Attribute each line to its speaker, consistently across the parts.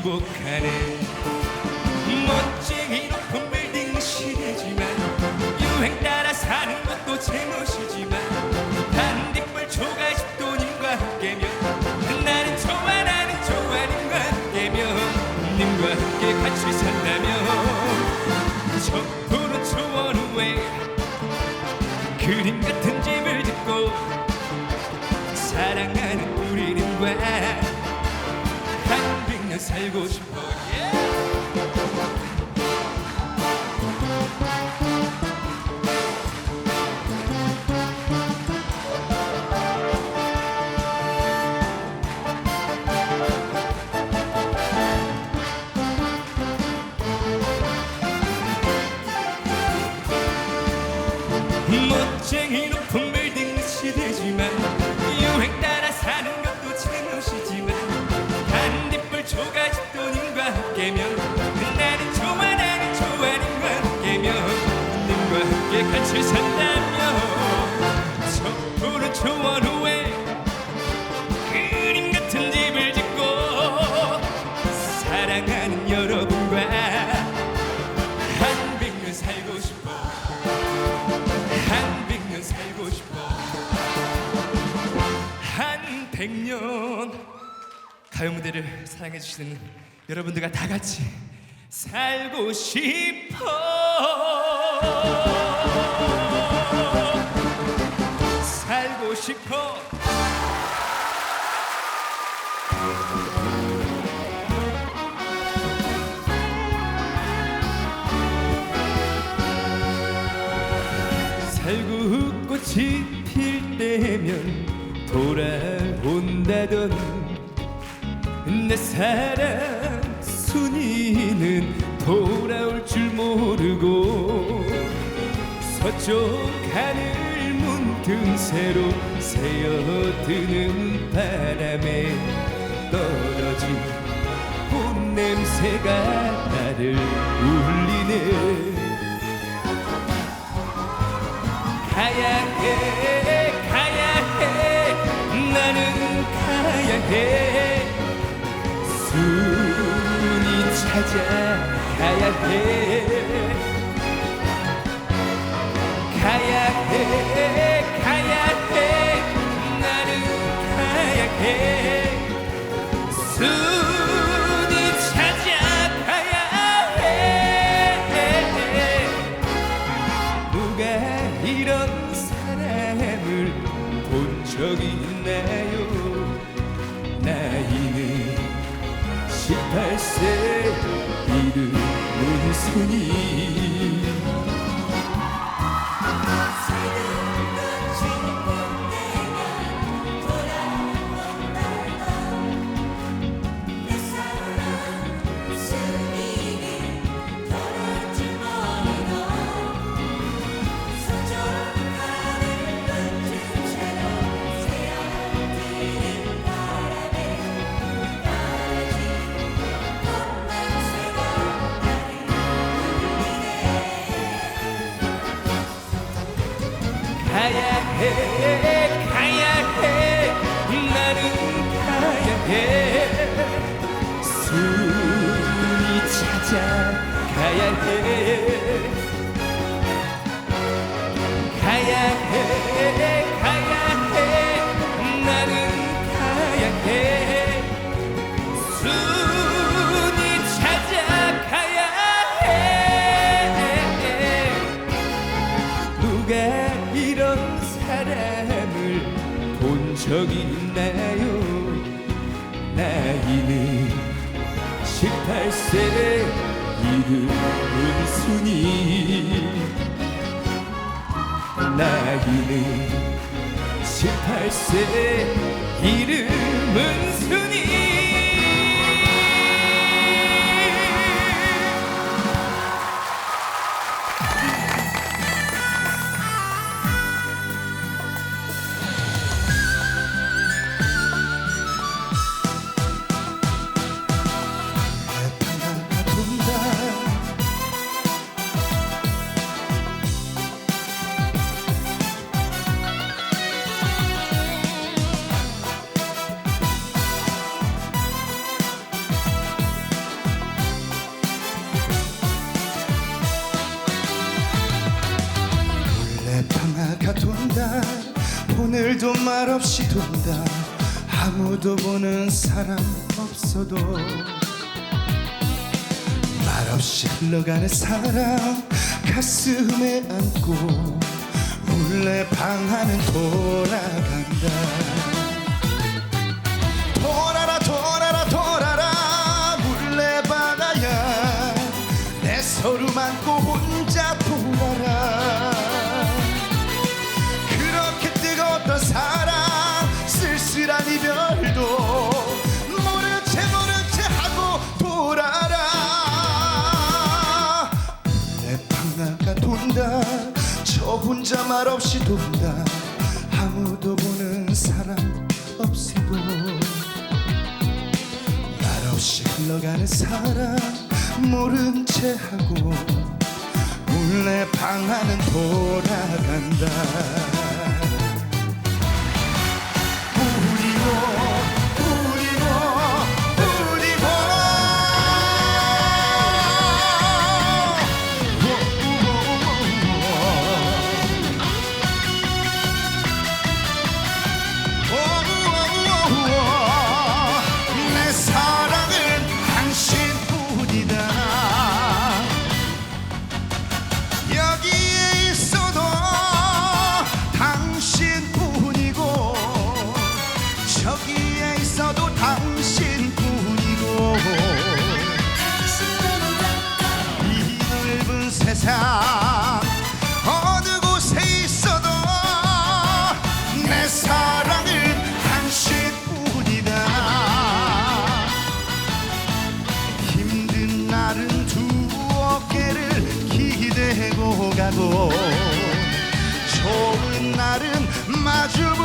Speaker 1: 행복하네. 멋쟁이 높은 빌딩 시대지만 유행 따라 사는 것도 제멋이지만 반딧불 초가집 돈님과 함께면 나는 좋아 나는 좋아 님과 함께면 님과 함께 같이 산다면 저 푸른 초원 후에 그림 같은 집을 짓고 사랑하는 한 백년 살고 싶어 저 푸른 초원 후에 그림 같은 집을 짓고 사랑하는 여러분과 한 백 년 살고 싶어. 한 백 년 살고 싶어. 한 백 년 가요 무대를 사랑해 주시는 여러분들과 다 같이 살고 싶어 싶어. 살구 꽃이 필 때면 돌아온다던 내 사랑 순이는 돌아올 줄 모르고 서쪽 하늘 문틈 새로 새어드는 바람에 떨어진 봄 냄새가 나를 울리네. 가야 해 가야 해 나는 가야 해. 순이 찾아 가야 해 18세 이름은 순이 가 가야 해 나이는 18세 이름은 순이
Speaker 2: 오늘도 말없이 돈다. 아무도 보는 사람 없어도 말없이 흘러가는 사람 가슴에 안고 몰래 방하는 돌아간다. 돌아라 돌아라 돌아라. 몰래 바다야 내 서로 안고 혼자 돌아라. 혼자 말없이 돈다. 아무도 보는 사람 없어도 말 없이 흘러가는 사람 모른 채 하고. 몰래 방 안은 돌아간다.
Speaker 3: you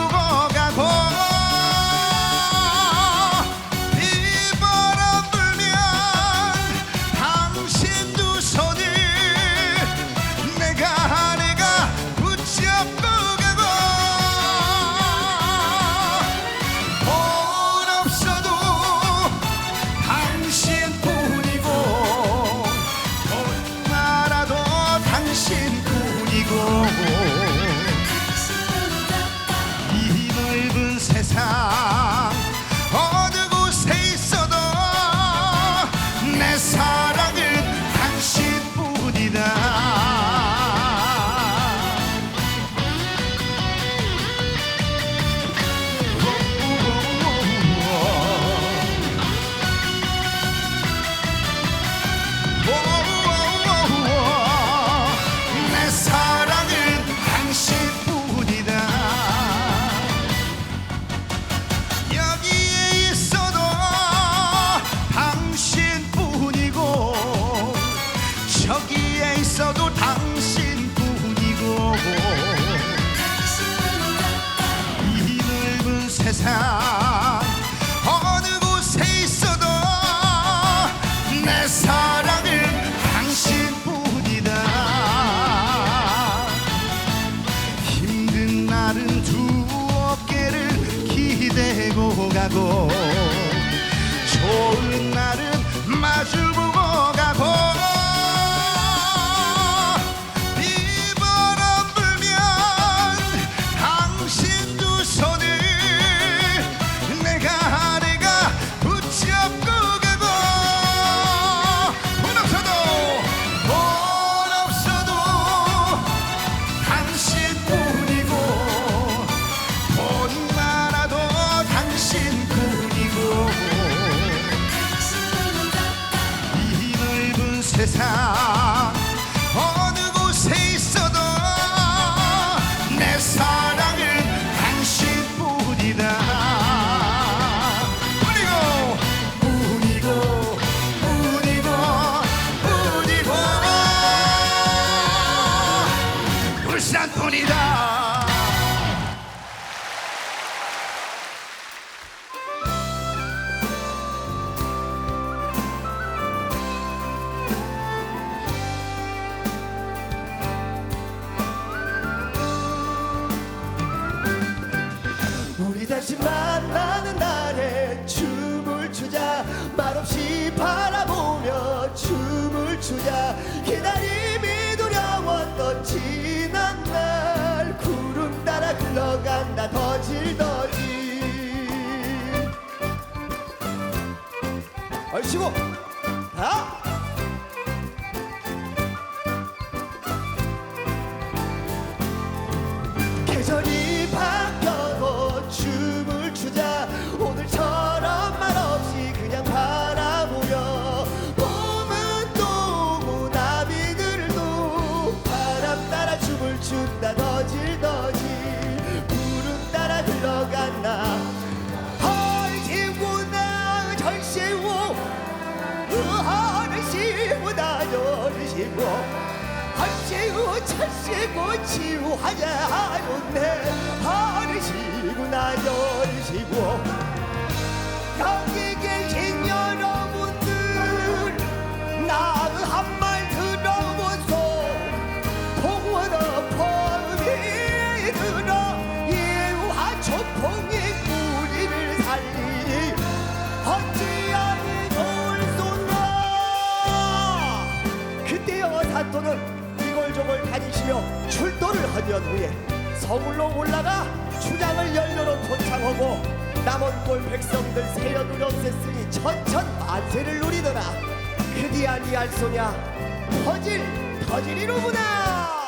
Speaker 3: 山不立 하시고 치유하여 하시구나 열시고 오래되면 후에 서울로 올라가 춘향을 연료로 도창하고 남원 골 백성들 세연을 없앴으니 천천 만세를 누리더라. 그디야 니알 소냐? 터질 터지리로구나!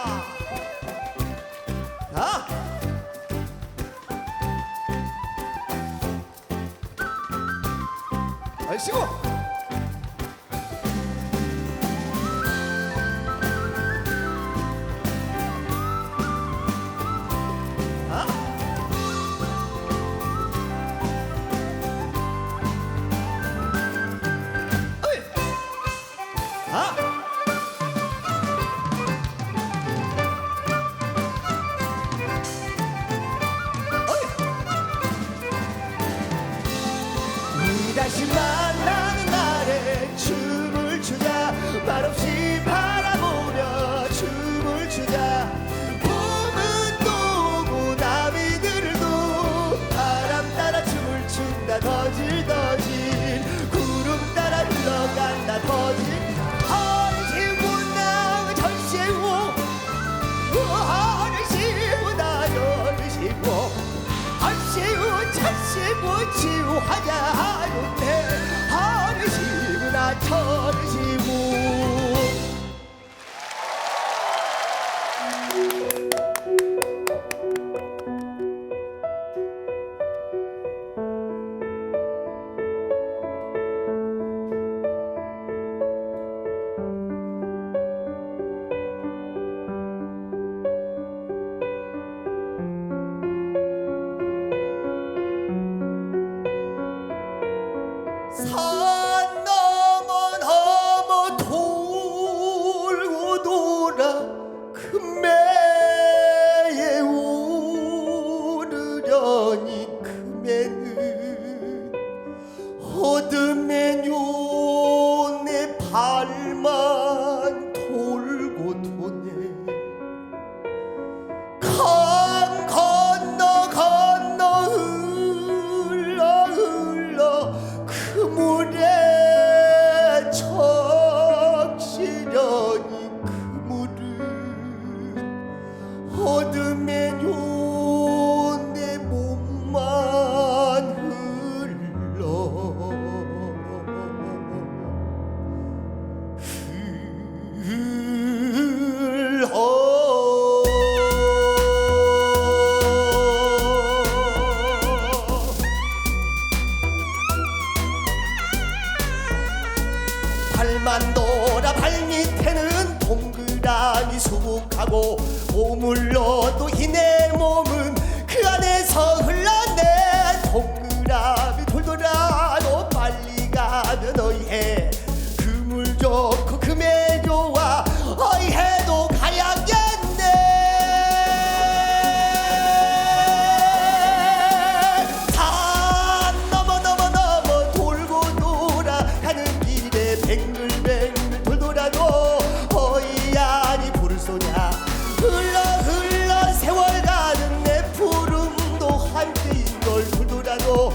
Speaker 3: 앵글뱅글 돌더라도 어이야니 부를 소냐. 흘러 흘러 세월 가는 내 푸름도 한때인 걸 돌더라도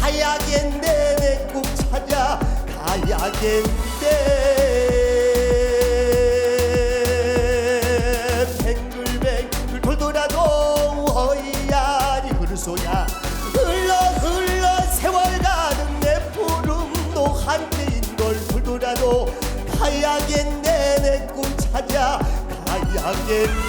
Speaker 3: 가야겠네 내 꿈 찾아 가야겠네.
Speaker 4: yeah.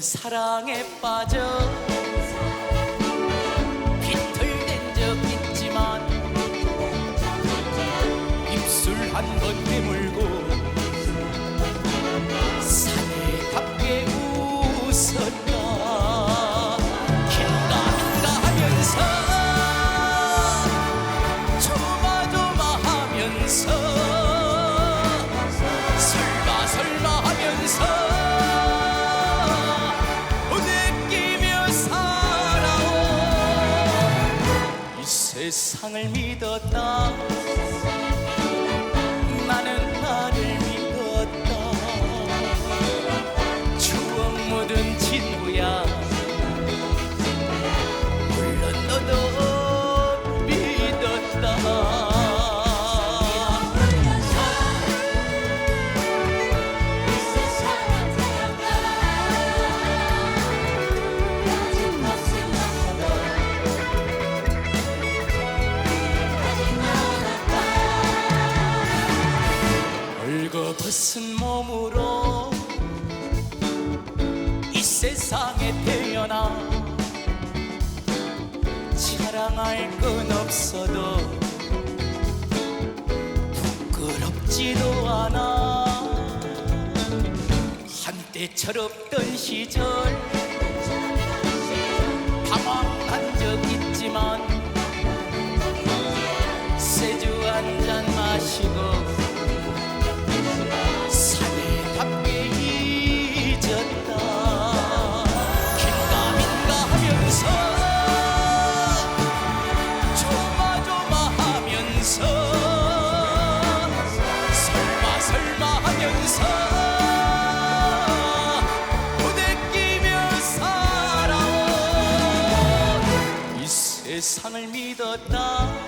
Speaker 4: 사랑에 빠져. 상을 믿었다. 보이지도 않아. 한때 철없던 시절 방황한 적 있지만 사랑을 믿었다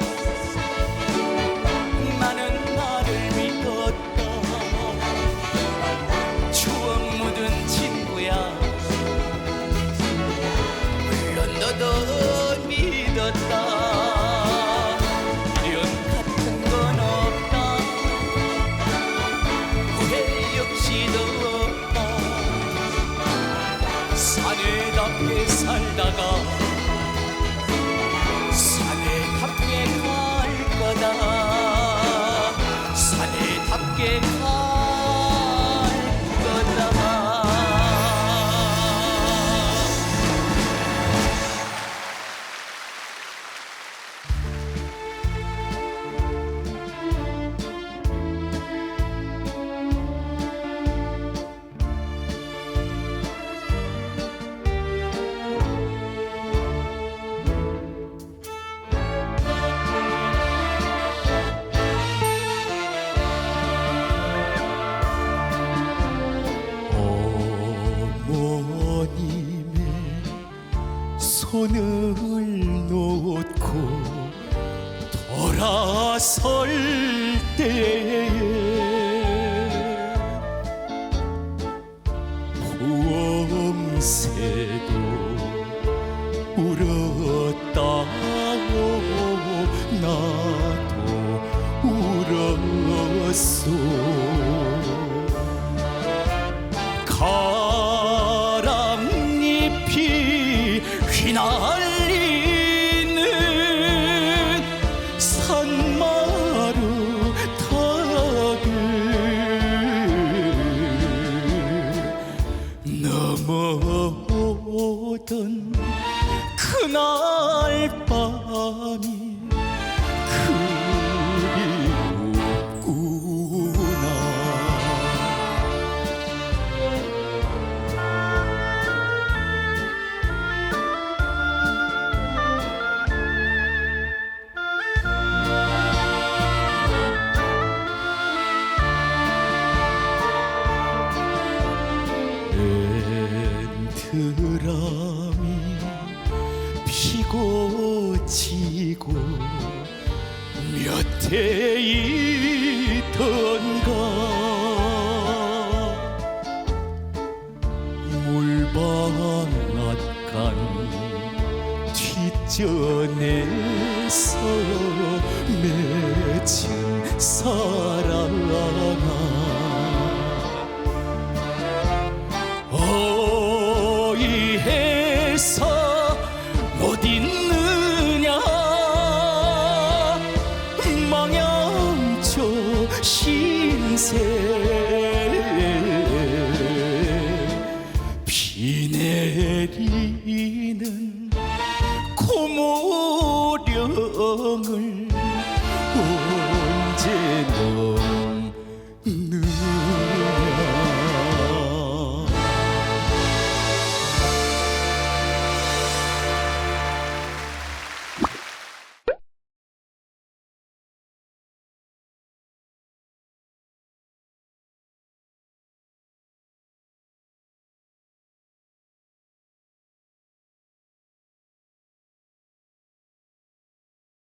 Speaker 1: sensiz